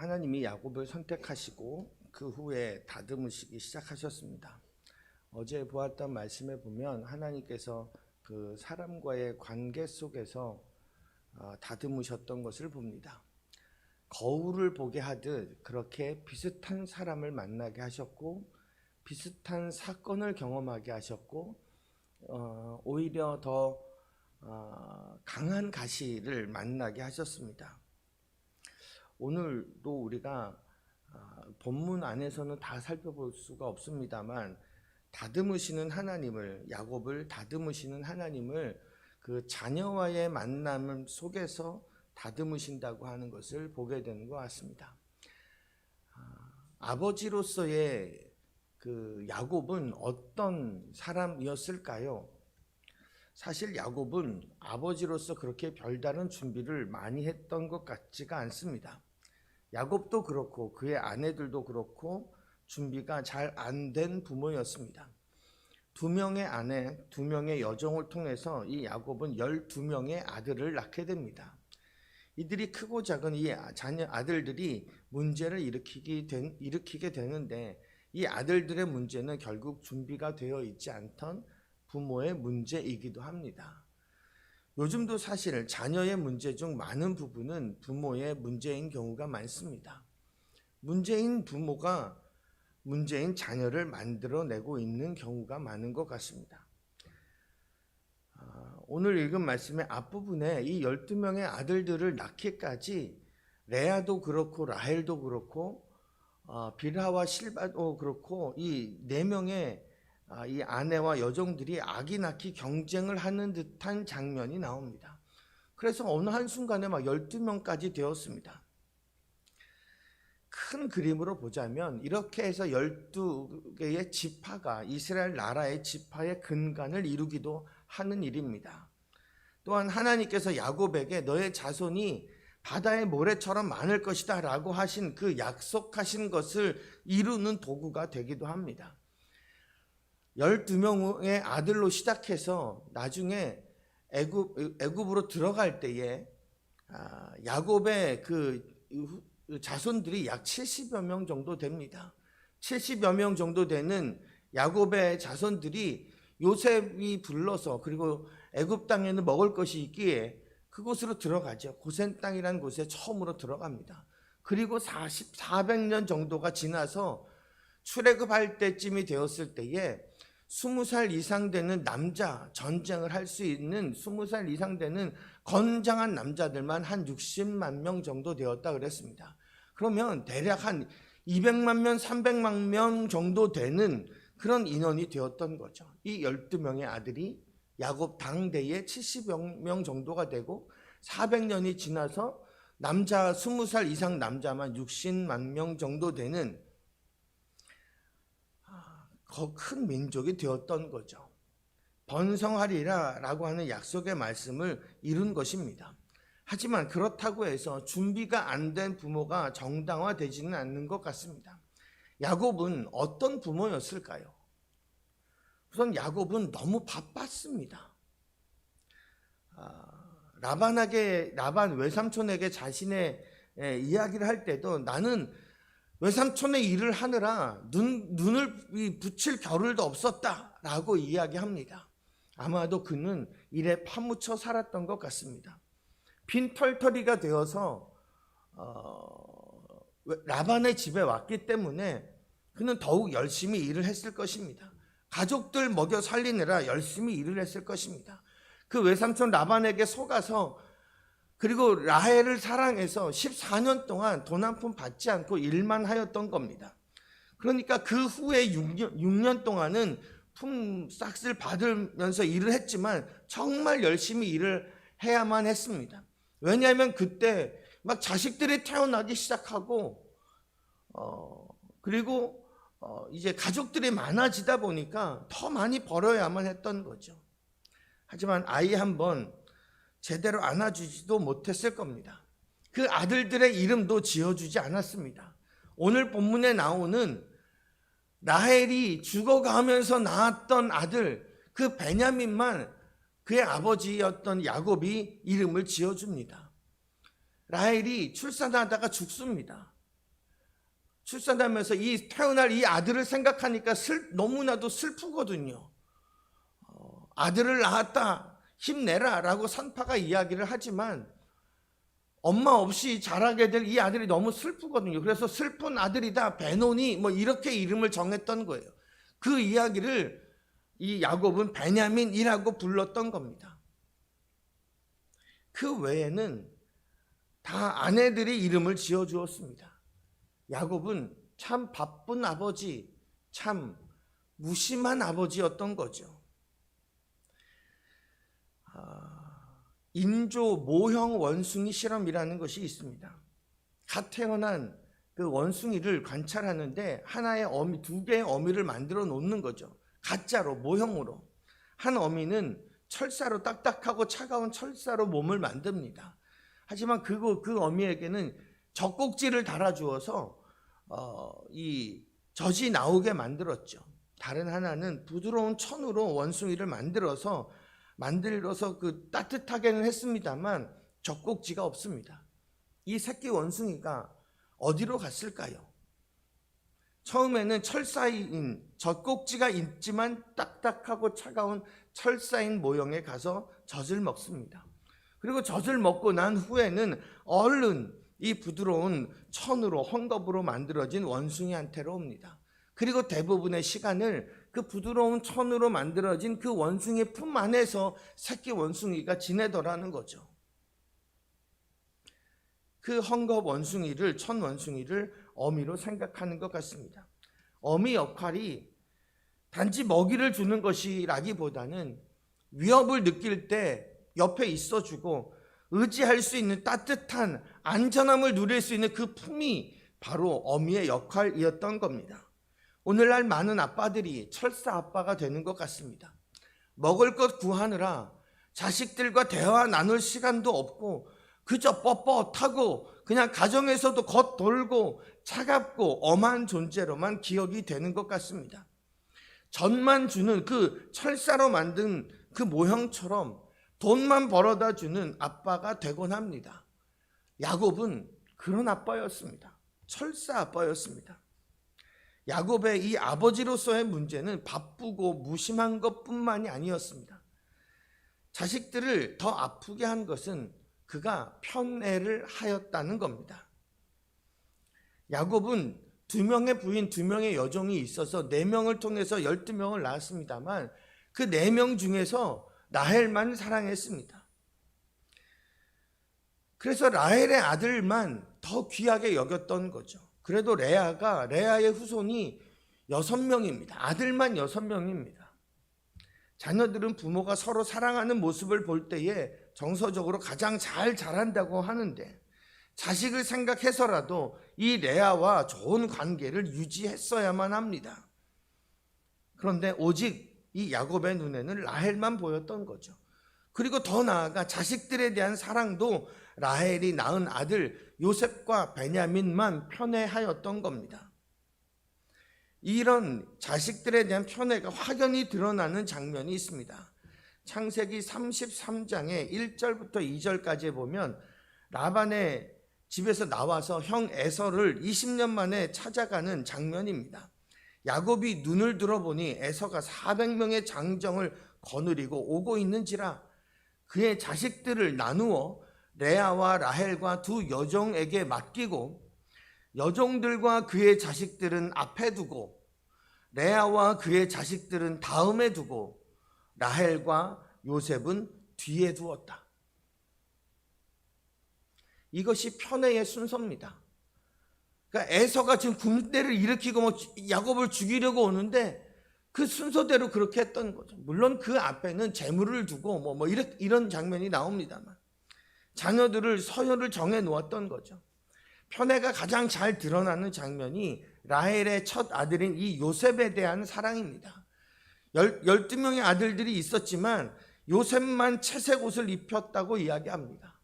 하나님이 야곱을 선택하시고 그 후에 다듬으시기 시작하셨습니다. 어제 보았던 말씀에 보면 하나님께서 그 사람과의 관계 속에서 어, 다듬으셨던 것을 봅니다. 거울을 보게 하듯 그렇게 비슷한 사람을 만나게 하셨고 비슷한 사건을 경험하게 하셨고 어, 오히려 더 어, 강한 가시를 만나게 하셨습니다. 오늘도 우리가 아, 본문 안에서는 다 살펴볼 수가 없습니다만 다듬으시는 하나님을 야곱을 다듬으시는 하나님을 그 자녀와의 만남 속에서 다듬으신다고 하는 것을 보게 되는 것 같습니다. 아, 아버지로서의 그 야곱은 어떤 사람이었을까요? 사실 야곱은 아버지로서 그렇게 별다른 준비를 많이 했던 것 같지가 않습니다. 야곱도 그렇고 그의 아내들도 그렇고 준비가 잘 안 된 부모였습니다. 두 명의 아내, 두 명의 여종을 통해서 이 야곱은 12명의 아들을 낳게 됩니다. 이들이 크고 작은 이 자녀 아들들이 문제를 일으키게, 된, 일으키게 되는데 이 아들들의 문제는 결국 준비가 되어 있지 않던 부모의 문제이기도 합니다. 요즘도 사실 자녀의 문제 중 많은 부분은 부모의 문제인 경우가 많습니다. 문제인 부모가 문제인 자녀를 만들어내고 있는 경우가 많은 것 같습니다. 아, 오늘 읽은 말씀의 앞부분에 이 12명의 아들들을 낳기까지 레아도 그렇고 라헬도 그렇고 어, 빌하와 실바도 그렇고 이네 명의 아, 이 아내와 여종들이 아기 낳기 경쟁을 하는 듯한 장면이 나옵니다. 그래서 어느 한순간에 막 12명까지 되었습니다. 큰 그림으로 보자면 이렇게 해서 12개의 지파가 이스라엘 나라의 지파의 근간을 이루기도 하는 일입니다. 또한 하나님께서 야곱에게 너의 자손이 바다의 모래처럼 많을 것이다 라고 하신 그 약속하신 것을 이루는 도구가 되기도 합니다. 12명의 아들로 시작해서 나중에 애굽, 애굽으로 들어갈 때에 아, 야곱의 그 자손들이 약 70여 명 정도 됩니다. 70여 명 정도 되는 야곱의 자손들이 요셉이 불러서 그리고 애굽 땅에는 먹을 것이 있기에 그곳으로 들어가죠. 고센 땅이라는 곳에 처음으로 들어갑니다. 그리고 40, 400년 정도가 지나서 출애굽할 때쯤이 되었을 때에 20살 이상 되는 남자, 전쟁을 할 수 있는 20살 이상 되는 건장한 남자들만 한 60만 명 정도 되었다 그랬습니다. 그러면 대략 한 200만 명, 300만 명 정도 되는 그런 인원이 되었던 거죠. 이 12명의 아들이 야곱 당대에 70명 정도가 되고 400년이 지나서 남자 20살 이상 남자만 60만 명 정도 되는 큰 민족이 되었던 거죠. 번성하리라 라고 하는 약속의 말씀을 이룬 것입니다. 하지만 그렇다고 해서 준비가 안 된 부모가 정당화되지는 않는 것 같습니다. 야곱은 어떤 부모였을까요? 우선 야곱은 너무 바빴습니다. 아, 라반에게 라반 외삼촌에게 자신의 예, 이야기를 할 때도 나는 외삼촌의 일을 하느라 눈, 눈을 붙일 겨를도 없었다라고 이야기합니다. 아마도 그는 일에 파묻혀 살았던 것 같습니다. 빈털터리가 되어서 어, 라반의 집에 왔기 때문에 그는 더욱 열심히 일을 했을 것입니다. 가족들 먹여 살리느라 열심히 일을 했을 것입니다. 그 외삼촌 라반에게 속아서 그리고 라헬을 사랑해서 14년 동안 돈 한 푼 받지 않고 일만 하였던 겁니다. 그러니까 그 후에 6년, 6년 동안은 품삯을 받으면서 일을 했지만 정말 열심히 일을 해야만 했습니다. 왜냐하면 그때 막 자식들이 태어나기 시작하고 어 그리고 어 이제 가족들이 많아지다 보니까 더 많이 벌어야만 했던 거죠. 하지만 아이 한 번 제대로 안아주지도 못했을 겁니다. 그 아들들의 이름도 지어주지 않았습니다. 오늘 본문에 나오는 라헬이 죽어가면서 낳았던 아들 그 베냐민만 그의 아버지였던 야곱이 이름을 지어줍니다. 라헬이 출산하다가 죽습니다. 출산하면서 이 태어날 이 아들을 생각하니까 슬, 너무나도 슬프거든요. 어, 아들을 낳았다 힘내라 라고 산파가 이야기를 하지만 엄마 없이 자라게 될 이 아들이 너무 슬프거든요. 그래서 슬픈 아들이다 베노니 뭐 이렇게 이름을 정했던 거예요. 그 이야기를 이 야곱은 베냐민이라고 불렀던 겁니다. 그 외에는 다 아내들이 이름을 지어 주었습니다. 야곱은 참 바쁜 아버지, 참 무심한 아버지였던 거죠. 아, 인조 모형 원숭이 실험이라는 것이 있습니다. 갓 태어난 그 원숭이를 관찰하는데 하나의 어미, 두 개의 어미를 만들어 놓는 거죠. 가짜로, 모형으로. 한 어미는 철사로 딱딱하고 차가운 철사로 몸을 만듭니다. 하지만 그거, 그 어미에게는 젖꼭지를 달아주어서 어, 이 젖이 나오게 만들었죠. 다른 하나는 부드러운 천으로 원숭이를 만들어서 만들어서 그 따뜻하게는 했습니다만 젖꼭지가 없습니다. 이 새끼 원숭이가 어디로 갔을까요? 처음에는 철사인 젖꼭지가 있지만 딱딱하고 차가운 철사인 모형에 가서 젖을 먹습니다. 그리고 젖을 먹고 난 후에는 얼른 이 부드러운 천으로 헝겊으로 만들어진 원숭이한테로 옵니다. 그리고 대부분의 시간을 그 부드러운 천으로 만들어진 그 원숭이 품 안에서 새끼 원숭이가 지내더라는 거죠. 그 헝겊 원숭이를 천 원숭이를 어미로 생각하는 것 같습니다. 어미 역할이 단지 먹이를 주는 것이라기보다는 위협을 느낄 때 옆에 있어주고 의지할 수 있는 따뜻한 안전함을 누릴 수 있는 그 품이 바로 어미의 역할이었던 겁니다. 오늘날 많은 아빠들이 철사 아빠가 되는 것 같습니다. 먹을 것 구하느라 자식들과 대화 나눌 시간도 없고 그저 뻣뻣하고 그냥 가정에서도 겉돌고 차갑고 엄한 존재로만 기억이 되는 것 같습니다. 전만 주는 그 철사로 만든 그 모형처럼 돈만 벌어다 주는 아빠가 되곤 합니다. 야곱은 그런 아빠였습니다. 철사 아빠였습니다. 야곱의 이 아버지로서의 문제는 바쁘고 무심한 것뿐만이 아니었습니다. 자식들을 더 아프게 한 것은 그가 편애를 하였다는 겁니다. 야곱은 두 명의 부인, 두 명의 여종이 있어서 네 명을 통해서 열두 명을 낳았습니다만 그 네 명 중에서 라헬만 사랑했습니다. 그래서 라헬의 아들만 더 귀하게 여겼던 거죠. 그래도 레아가 레아의 후손이 여섯 명입니다. 아들만 여섯 명입니다. 자녀들은 부모가 서로 사랑하는 모습을 볼 때에 정서적으로 가장 잘 자란다고 하는데 자식을 생각해서라도 이 레아와 좋은 관계를 유지했어야만 합니다. 그런데 오직 이 야곱의 눈에는 라헬만 보였던 거죠. 그리고 더 나아가 자식들에 대한 사랑도 라헬이 낳은 아들 요셉과 베냐민만 편애하였던 겁니다. 이런 자식들에 대한 편애가 확연히 드러나는 장면이 있습니다. 창세기 33장의 1절부터 2절까지 보면 라반의 집에서 나와서 형 에서를 20년 만에 찾아가는 장면입니다. 야곱이 눈을 들어보니 에서가 400명의 장정을 거느리고 오고 있는지라 그의 자식들을 나누어 레아와 라헬과 두 여종에게 맡기고 여종들과 그의 자식들은 앞에 두고 레아와 그의 자식들은 다음에 두고 라헬과 요셉은 뒤에 두었다. 이것이 편애의 순서입니다. 그러니까 에서가 지금 군대를 일으키고 뭐 야곱을 죽이려고 오는데 그 순서대로 그렇게 했던 거죠. 물론 그 앞에는 재물을 두고 뭐, 뭐 이런, 이런 장면이 나옵니다만 자녀들을 서열을 정해 놓았던 거죠. 편애가 가장 잘 드러나는 장면이 라헬의 첫 아들인 이 요셉에 대한 사랑입니다. 열, 12명의 아들들이 있었지만 요셉만 채색 옷을 입혔다고 이야기합니다.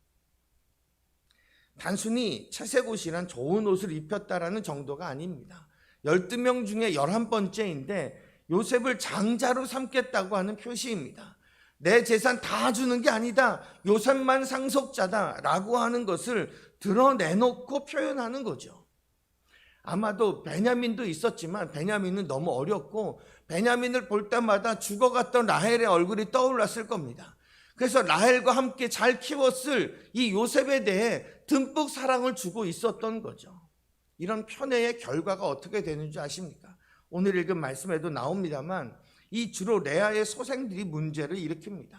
단순히 채색 옷이란 좋은 옷을 입혔다라는 정도가 아닙니다. 12명 중에 11번째인데 요셉을 장자로 삼겠다고 하는 표시입니다. 내 재산 다 주는 게 아니다. 요셉만 상속자다. 라고 하는 것을 드러내놓고 표현하는 거죠. 아마도 베냐민도 있었지만 베냐민은 너무 어렸고 베냐민을 볼 때마다 죽어갔던 라헬의 얼굴이 떠올랐을 겁니다. 그래서 라헬과 함께 잘 키웠을 이 요셉에 대해 듬뿍 사랑을 주고 있었던 거죠. 이런 편애의 결과가 어떻게 되는지 아십니까? 오늘 읽은 말씀에도 나옵니다만 이 주로 레아의 소생들이 문제를 일으킵니다.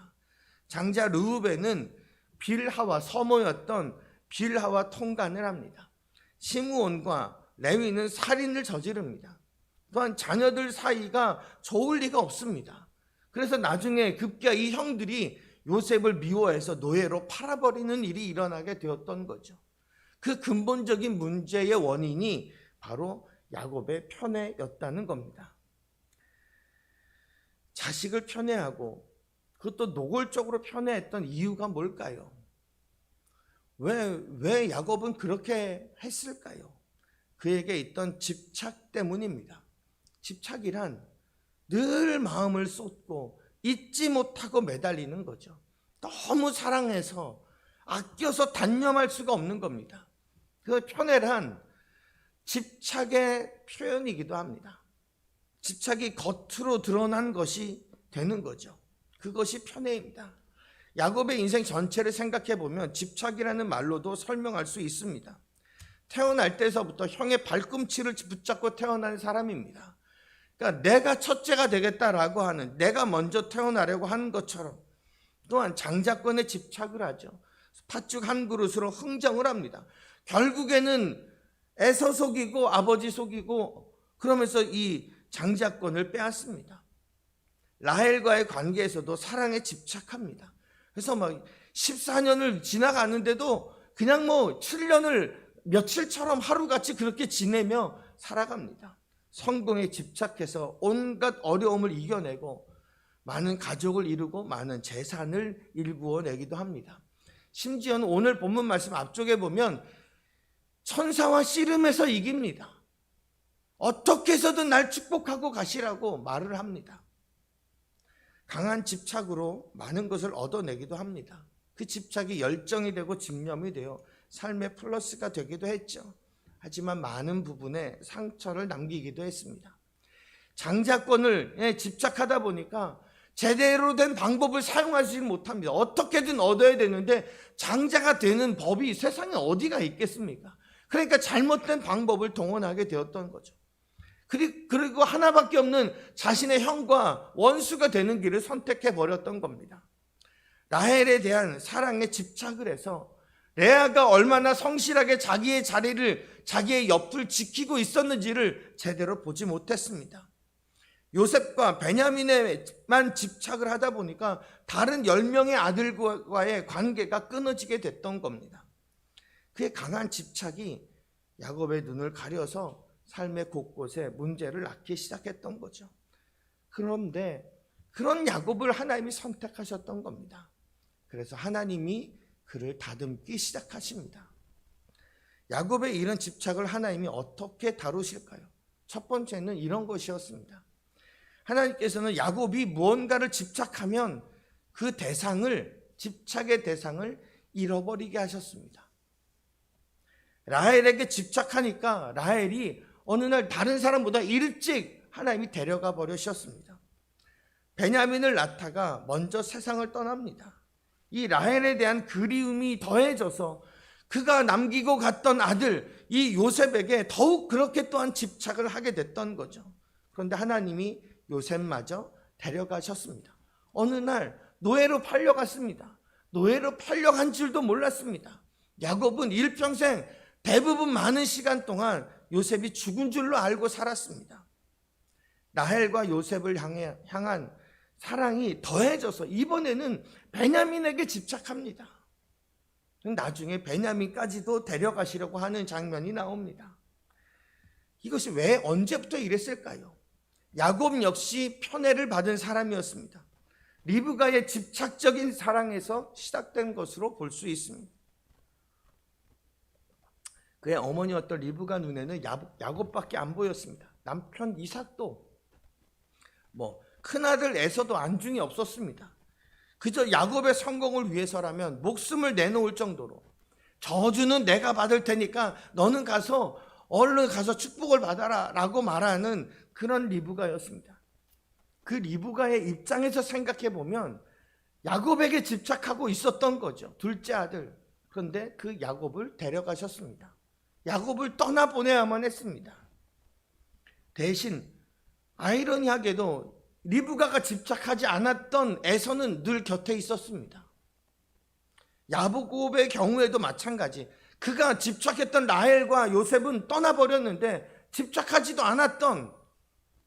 장자 르우벤은 빌하와 서모였던 빌하와 통간을 합니다. 시므온과 레위는 살인을 저지릅니다. 또한 자녀들 사이가 좋을 리가 없습니다. 그래서 나중에 급기야 이 형들이 요셉을 미워해서 노예로 팔아버리는 일이 일어나게 되었던 거죠. 그 근본적인 문제의 원인이 바로 야곱의 편애였다는 겁니다. 자식을 편애하고 그것도 노골적으로 편애했던 이유가 뭘까요? 왜, 왜 야곱은 그렇게 했을까요? 그에게 있던 집착 때문입니다. 집착이란 늘 마음을 쏟고 잊지 못하고 매달리는 거죠. 너무 사랑해서 아껴서 단념할 수가 없는 겁니다. 그 편애란 집착의 표현이기도 합니다. 집착이 겉으로 드러난 것이 되는 거죠. 그것이 편애입니다. 야곱의 인생 전체를 생각해 보면 집착이라는 말로도 설명할 수 있습니다. 태어날 때서부터 형의 발꿈치를 붙잡고 태어난 사람입니다. 그러니까 내가 첫째가 되겠다라고 하는 내가 먼저 태어나려고 하는 것처럼 또한 장자권에 집착을 하죠. 팥죽 한 그릇으로 흥정을 합니다. 결국에는 애서 속이고 아버지 속이고 그러면서 이 장자권을 빼앗습니다. 라헬과의 관계에서도 사랑에 집착합니다. 그래서 막 14년을 지나가는데도 그냥 뭐 7년을 며칠처럼 하루같이 그렇게 지내며 살아갑니다. 성공에 집착해서 온갖 어려움을 이겨내고 많은 가족을 이루고 많은 재산을 일구어 내기도 합니다. 심지어는 오늘 본문 말씀 앞쪽에 보면 천사와 씨름해서 이깁니다. 어떻게 해서든 날 축복하고 가시라고 말을 합니다. 강한 집착으로 많은 것을 얻어내기도 합니다. 그 집착이 열정이 되고 집념이 되어 삶의 플러스가 되기도 했죠. 하지만 많은 부분에 상처를 남기기도 했습니다. 장자권을 집착하다 보니까 제대로 된 방법을 사용하지 못합니다. 어떻게든 얻어야 되는데 장자가 되는 법이 세상에 어디가 있겠습니까? 그러니까 잘못된 방법을 동원하게 되었던 거죠. 그리고 하나밖에 없는 자신의 형과 원수가 되는 길을 선택해 버렸던 겁니다. 라헬에 대한 사랑에 집착을 해서 레아가 얼마나 성실하게 자기의 자리를 자기의 옆을 지키고 있었는지를 제대로 보지 못했습니다. 요셉과 베냐민에만 집착을 하다 보니까 다른 10명의 아들과의 관계가 끊어지게 됐던 겁니다. 그의 강한 집착이 야곱의 눈을 가려서 삶의 곳곳에 문제를 낳기 시작했던 거죠. 그런데 그런 야곱을 하나님이 선택하셨던 겁니다. 그래서 하나님이 그를 다듬기 시작하십니다. 야곱의 이런 집착을 하나님이 어떻게 다루실까요? 첫 번째는 이런 것이었습니다. 하나님께서는 야곱이 무언가를 집착하면 그 대상을 집착의 대상을 잃어버리게 하셨습니다. 라헬에게 집착하니까 라헬이 어느 날 다른 사람보다 일찍 하나님이 데려가 버리셨습니다. 베냐민을 낳다가 먼저 세상을 떠납니다. 이 라헬에 대한 그리움이 더해져서 그가 남기고 갔던 아들 이 요셉에게 더욱 그렇게 또한 집착을 하게 됐던 거죠. 그런데 하나님이 요셉마저 데려가셨습니다. 어느 날 노예로 팔려갔습니다. 노예로 팔려간 줄도 몰랐습니다. 야곱은 일평생 대부분 많은 시간 동안 요셉이 죽은 줄로 알고 살았습니다. 라헬과 요셉을 향해, 향한 사랑이 더해져서 이번에는 베냐민에게 집착합니다. 나중에 베냐민까지도 데려가시려고 하는 장면이 나옵니다. 이것이 왜 언제부터 이랬을까요? 야곱 역시 편애를 받은 사람이었습니다. 리브가의 집착적인 사랑에서 시작된 것으로 볼 수 있습니다. 그의 어머니였던 리브가 눈에는 야곱밖에 안 보였습니다. 남편 이삭도 뭐 큰아들 에서도 안중이 없었습니다. 그저 야곱의 성공을 위해서라면 목숨을 내놓을 정도로 저주는 내가 받을 테니까 너는 가서 얼른 가서 축복을 받아라 라고 말하는 그런 리브가였습니다. 그 리브가의 입장에서 생각해 보면 야곱에게 집착하고 있었던 거죠. 둘째 아들. 그런데 그 야곱을 데려가셨습니다. 야곱을 떠나보내야만 했습니다. 대신 아이러니하게도 리브가가 집착하지 않았던 에서는 늘 곁에 있었습니다. 야곱의 경우에도 마찬가지. 그가 집착했던 라헬과 요셉은 떠나버렸는데 집착하지도 않았던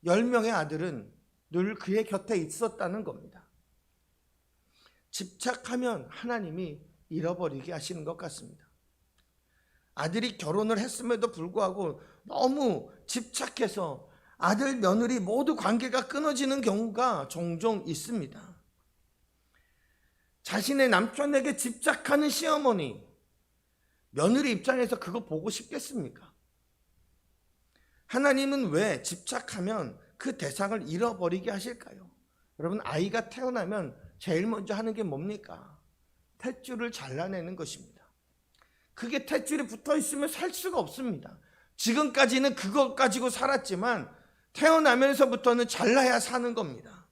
10명의 아들은 늘 그의 곁에 있었다는 겁니다. 집착하면 하나님이 잃어버리게 하시는 것 같습니다. 아들이 결혼을 했음에도 불구하고 너무 집착해서 아들, 며느리 모두 관계가 끊어지는 경우가 종종 있습니다. 자신의 남편에게 집착하는 시어머니, 며느리 입장에서 그거 보고 싶겠습니까? 하나님은 왜 집착하면 그 대상을 잃어버리게 하실까요? 여러분, 아이가 태어나면 제일 먼저 하는 게 뭡니까? 탯줄을 잘라내는 것입니다. 그게 탯줄이 붙어 있으면 살 수가 없습니다. 지금까지는 그것 가지고 살았지만 태어나면서부터는 잘라야 사는 겁니다.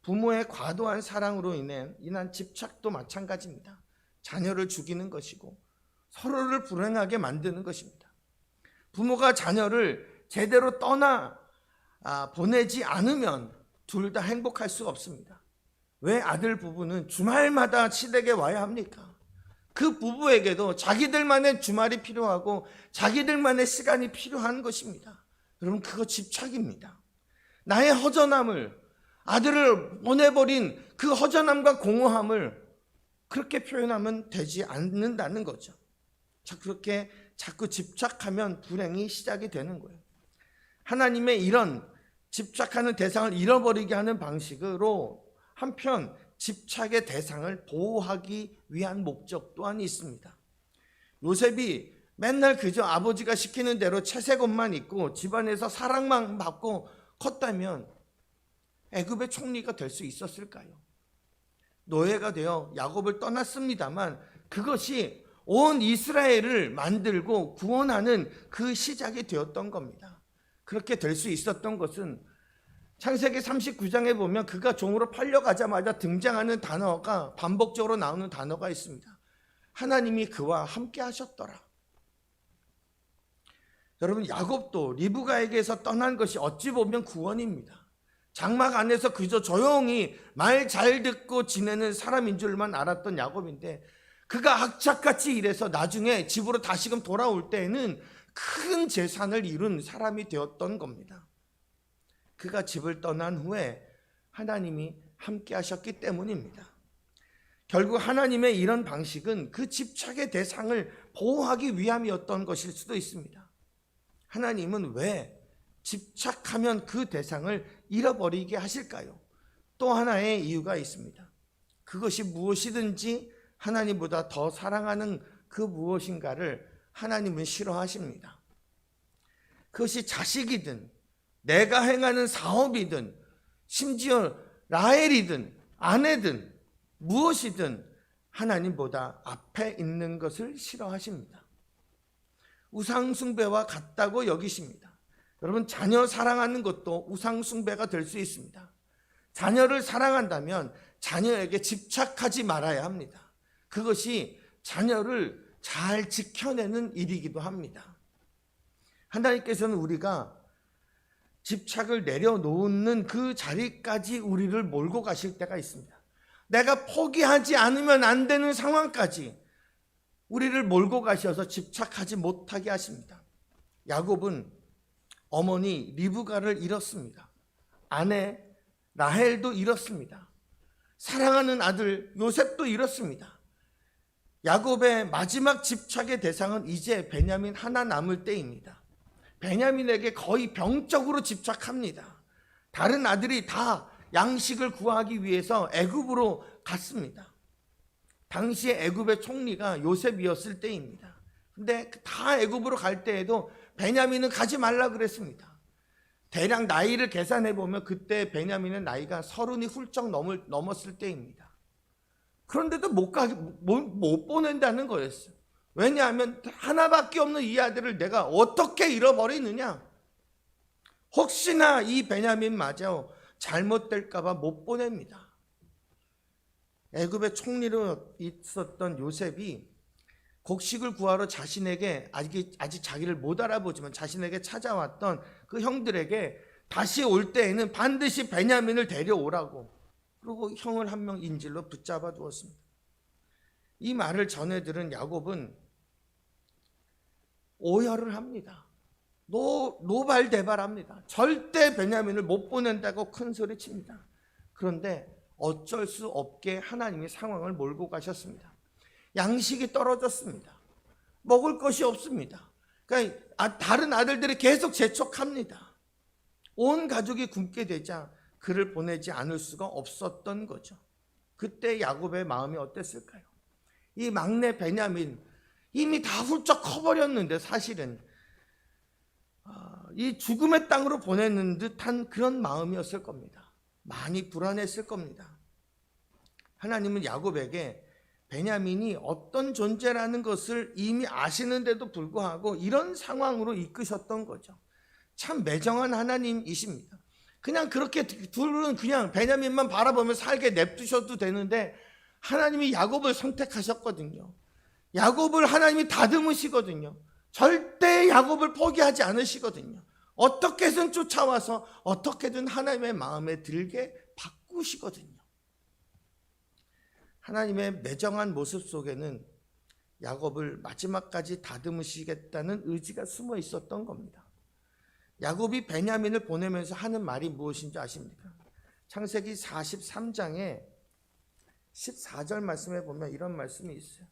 부모의 과도한 사랑으로 인해 인한 집착도 마찬가지입니다. 자녀를 죽이는 것이고 서로를 불행하게 만드는 것입니다. 부모가 자녀를 제대로 떠나 아, 보내지 않으면 둘 다 행복할 수 없습니다. 왜 아들 부부는 주말마다 시댁에 와야 합니까? 그 부부에게도 자기들만의 주말이 필요하고 자기들만의 시간이 필요한 것입니다. 여러분 그거 집착입니다. 나의 허전함을 아들을 보내버린 그 허전함과 공허함을 그렇게 표현하면 되지 않는다는 거죠. 자 그렇게 자꾸 집착하면 불행이 시작이 되는 거예요. 하나님의 이런 집착하는 대상을 잃어버리게 하는 방식으로 한편 집착의 대상을 보호하기 위한 목적 또한 있습니다. 요셉이 맨날 그저 아버지가 시키는 대로 채색 옷만 입고 집안에서 사랑만 받고 컸다면 애굽의 총리가 될 수 있었을까요? 노예가 되어 야곱을 떠났습니다만 그것이 온 이스라엘을 만들고 구원하는 그 시작이 되었던 겁니다. 그렇게 될 수 있었던 것은 창세기 39장에 보면 그가 종으로 팔려가자마자 등장하는 단어가 반복적으로 나오는 단어가 있습니다. 하나님이 그와 함께 하셨더라. 여러분 야곱도 리브가에게서 떠난 것이 어찌 보면 구원입니다. 장막 안에서 그저 조용히 말 잘 듣고 지내는 사람인 줄만 알았던 야곱인데 그가 악착같이 일해서 나중에 집으로 다시금 돌아올 때에는 큰 재산을 이룬 사람이 되었던 겁니다. 그가 집을 떠난 후에 하나님이 함께 하셨기 때문입니다. 결국 하나님의 이런 방식은 그 집착의 대상을 보호하기 위함이었던 것일 수도 있습니다. 하나님은 왜 집착하면 그 대상을 잃어버리게 하실까요? 또 하나의 이유가 있습니다. 그것이 무엇이든지 하나님보다 더 사랑하는 그 무엇인가를 하나님은 싫어하십니다. 그것이 자식이든 내가 행하는 사업이든 심지어 라헬이든 아내든 무엇이든 하나님보다 앞에 있는 것을 싫어하십니다. 우상숭배와 같다고 여기십니다. 여러분, 자녀 사랑하는 것도 우상숭배가 될 수 있습니다. 자녀를 사랑한다면 자녀에게 집착하지 말아야 합니다. 그것이 자녀를 잘 지켜내는 일이기도 합니다. 하나님께서는 우리가 집착을 내려놓는 그 자리까지 우리를 몰고 가실 때가 있습니다. 내가 포기하지 않으면 안 되는 상황까지 우리를 몰고 가셔서 집착하지 못하게 하십니다. 야곱은 어머니 리브가를 잃었습니다. 아내 라헬도 잃었습니다. 사랑하는 아들 요셉도 잃었습니다. 야곱의 마지막 집착의 대상은 이제 베냐민 하나 남을 때입니다. 베냐민에게 거의 병적으로 집착합니다. 다른 아들이 다 양식을 구하기 위해서 애굽으로 갔습니다. 당시에 애굽의 총리가 요셉이었을 때입니다. 근데 다 애굽으로 갈 때에도 베냐민은 가지 말라 그랬습니다. 대략 나이를 계산해 보면 그때 베냐민의 나이가 서른이 훌쩍 넘을, 넘었을 때입니다. 그런데도 못 가, 못, 못 보낸다는 거였어요. 왜냐하면 하나밖에 없는 이 아들을 내가 어떻게 잃어버리느냐? 혹시나 이 베냐민 마저 잘못될까봐 못 보냅니다. 애굽의 총리로 있었던 요셉이 곡식을 구하러 자신에게 아직 아직 자기를 못 알아보지만 자신에게 찾아왔던 그 형들에게 다시 올 때에는 반드시 베냐민을 데려오라고 그리고 형을 한 명 인질로 붙잡아 두었습니다. 이 말을 전해 들은 야곱은 오열을 합니다. 노, 노발대발합니다. 절대 베냐민을 못 보낸다고 큰 소리 칩니다. 그런데 어쩔 수 없게 하나님이 상황을 몰고 가셨습니다. 양식이 떨어졌습니다. 먹을 것이 없습니다. 그러니까 아, 다른 아들들이 계속 재촉합니다. 온 가족이 굶게 되자 그를 보내지 않을 수가 없었던 거죠. 그때 야곱의 마음이 어땠을까요? 이 막내 베냐민 이미 다 훌쩍 커버렸는데 사실은 아, 이 죽음의 땅으로 보내는 듯한 그런 마음이었을 겁니다. 많이 불안했을 겁니다. 하나님은 야곱에게 베냐민이 어떤 존재라는 것을 이미 아시는데도 불구하고 이런 상황으로 이끄셨던 거죠. 참 매정한 하나님이십니다. 그냥 그렇게 둘은 그냥 베냐민만 바라보며 살게 냅두셔도 되는데 하나님이 야곱을 선택하셨거든요. 야곱을 하나님이 다듬으시거든요. 절대 야곱을 포기하지 않으시거든요. 어떻게든 쫓아와서 어떻게든 하나님의 마음에 들게 바꾸시거든요. 하나님의 매정한 모습 속에는 야곱을 마지막까지 다듬으시겠다는 의지가 숨어 있었던 겁니다. 야곱이 베냐민을 보내면서 하는 말이 무엇인지 아십니까? 창세기 43장에 14절 말씀에 보면 이런 말씀이 있어요.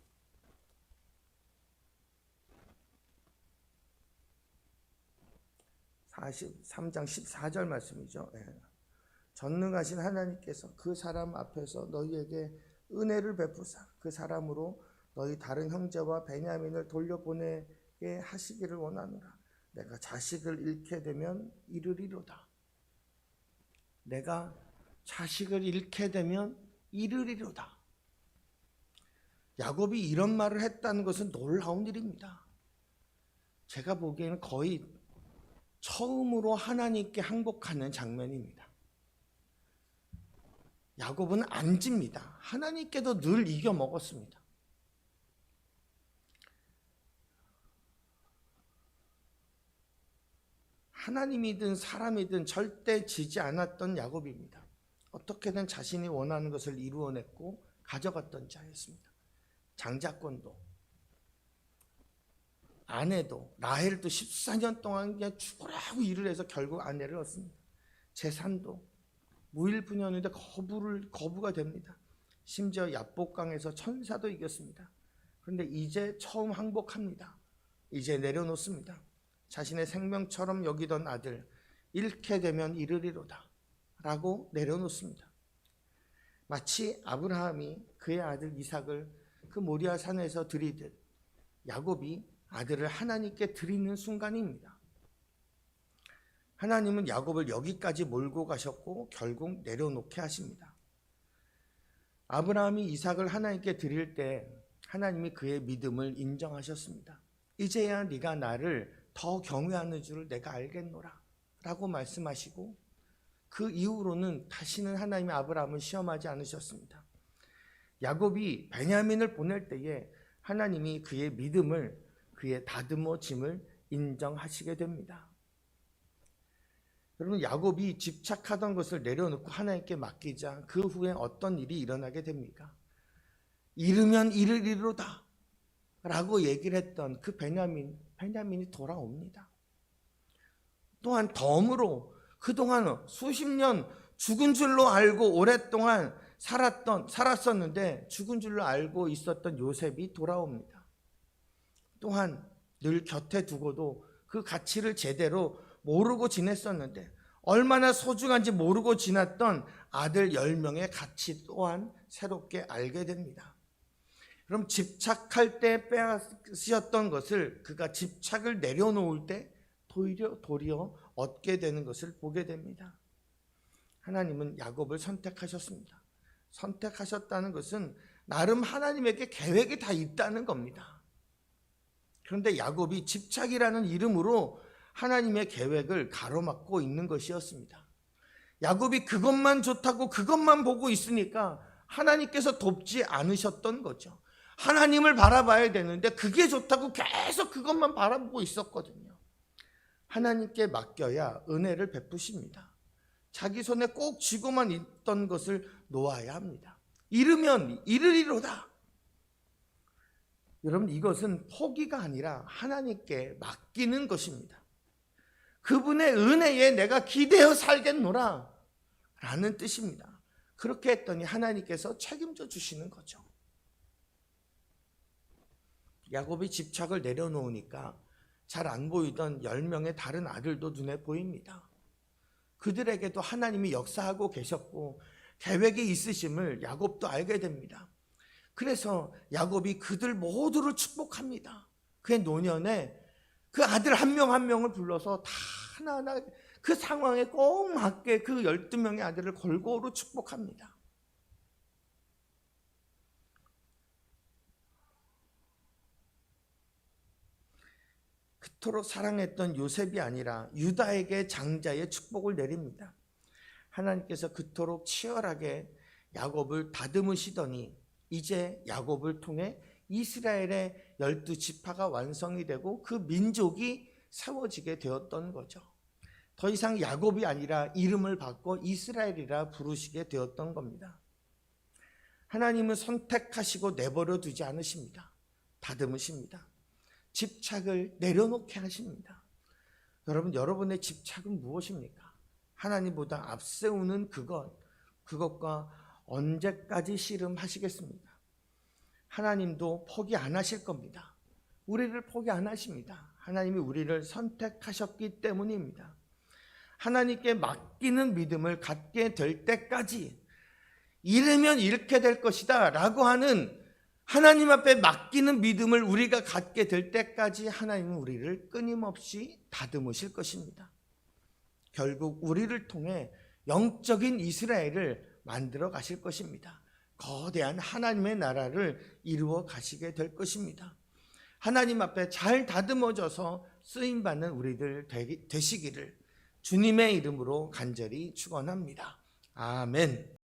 43장 14절 말씀이죠. 예. 전능하신 하나님께서 그 사람 앞에서 너희에게 은혜를 베푸사 그 사람으로 너희 다른 형제와 베냐민을 돌려보내게 하시기를 원하노라. 내가 자식을 잃게 되면 이르리로다. 내가 자식을 잃게 되면 이르리로다. 야곱이 이런 말을 했다는 것은 놀라운 일입니다. 제가 보기에는 거의 처음으로 하나님께 항복하는 장면입니다. 야곱은 안 집니다. 하나님께도 늘 이겨 먹었습니다. 하나님이든 사람이든 절대 지지 않았던 야곱입니다. 어떻게든 자신이 원하는 것을 이루어냈고 가져갔던 자였습니다. 장자권도 아내도 라헬도 14년 동안 그냥 죽으라고 일을 해서 결국 아내를 얻습니다. 재산도 무일푼이었는데 거부를 거부가 됩니다. 심지어 야복강에서 천사도 이겼습니다. 그런데 이제 처음 항복합니다. 이제 내려놓습니다. 자신의 생명처럼 여기던 아들 잃게 되면 이르리로다 라고 내려놓습니다. 마치 아브라함이 그의 아들 이삭을 그 모리아 산에서 들이듯 야곱이 아들을 하나님께 드리는 순간입니다. 하나님은 야곱을 여기까지 몰고 가셨고 결국 내려놓게 하십니다. 아브라함이 이삭을 하나님께 드릴 때 하나님이 그의 믿음을 인정하셨습니다. 이제야 네가 나를 더 경외하는 줄을 내가 알겠노라 라고 말씀하시고 그 이후로는 다시는 하나님이 아브라함을 시험하지 않으셨습니다. 야곱이 베냐민을 보낼 때에 하나님이 그의 믿음을 그의 다듬어짐을 인정하시게 됩니다. 여러분 야곱이 집착하던 것을 내려놓고 하나님께 맡기자 그 후에 어떤 일이 일어나게 됩니까? 이르면 이르리로다 라고 얘기를 했던 그 베냐민 베냐민이 돌아옵니다. 또한 덤으로 그동안 수십 년 죽은 줄로 알고 오랫동안 살았던 살았었는데 죽은 줄로 알고 있었던 요셉이 돌아옵니다. 또한 늘 곁에 두고도 그 가치를 제대로 모르고 지냈었는데 얼마나 소중한지 모르고 지났던 아들 10명의 가치 또한 새롭게 알게 됩니다. 그럼 집착할 때 빼앗으셨던 것을 그가 집착을 내려놓을 때 도리어, 도리어 얻게 되는 것을 보게 됩니다. 하나님은 야곱을 선택하셨습니다. 선택하셨다는 것은 나름 하나님에게 계획이 다 있다는 겁니다. 그런데 야곱이 집착이라는 이름으로 하나님의 계획을 가로막고 있는 것이었습니다. 야곱이 그것만 좋다고 그것만 보고 있으니까 하나님께서 돕지 않으셨던 거죠. 하나님을 바라봐야 되는데 그게 좋다고 계속 그것만 바라보고 있었거든요. 하나님께 맡겨야 은혜를 베푸십니다. 자기 손에 꼭 쥐고만 있던 것을 놓아야 합니다. 잃으면 잃으리로다. 여러분 이것은 포기가 아니라 하나님께 맡기는 것입니다. 그분의 은혜에 내가 기대어 살겠노라 라는 뜻입니다. 그렇게 했더니 하나님께서 책임져 주시는 거죠. 야곱이 집착을 내려놓으니까 잘 안 보이던 10명의 다른 아들도 눈에 보입니다. 그들에게도 하나님이 역사하고 계셨고 계획이 있으심을 야곱도 알게 됩니다. 그래서 야곱이 그들 모두를 축복합니다. 그의 노년에 그 아들 한명한 명을 불러서 다 하나하나 그 상황에 꼭 맞게 그 12명의 아들을 골고루 축복합니다. 그토록 사랑했던 요셉이 아니라 유다에게 장자의 축복을 내립니다. 하나님께서 그토록 치열하게 야곱을 다듬으시더니 이제 야곱을 통해 이스라엘의 열두 지파가 완성이 되고 그 민족이 세워지게 되었던 거죠. 더 이상 야곱이 아니라 이름을 바꿔 이스라엘이라 부르시게 되었던 겁니다. 하나님은 선택하시고 내버려 두지 않으십니다. 다듬으십니다. 집착을 내려놓게 하십니다. 여러분, 여러분의 집착은 무엇입니까? 하나님보다 앞세우는 그것, 그것과 언제까지 씨름하시겠습니까? 하나님도 포기 안 하실 겁니다. 우리를 포기 안 하십니다. 하나님이 우리를 선택하셨기 때문입니다. 하나님께 맡기는 믿음을 갖게 될 때까지 잃으면 잃게 될 것이다 라고 하는 하나님 앞에 맡기는 믿음을 우리가 갖게 될 때까지 하나님은 우리를 끊임없이 다듬으실 것입니다. 결국 우리를 통해 영적인 이스라엘을 만들어 가실 것입니다. 거대한 하나님의 나라를 이루어 가시게 될 것입니다. 하나님 앞에 잘 다듬어져서 쓰임 받는 우리들 되시기를 주님의 이름으로 간절히 축원합니다. 아멘.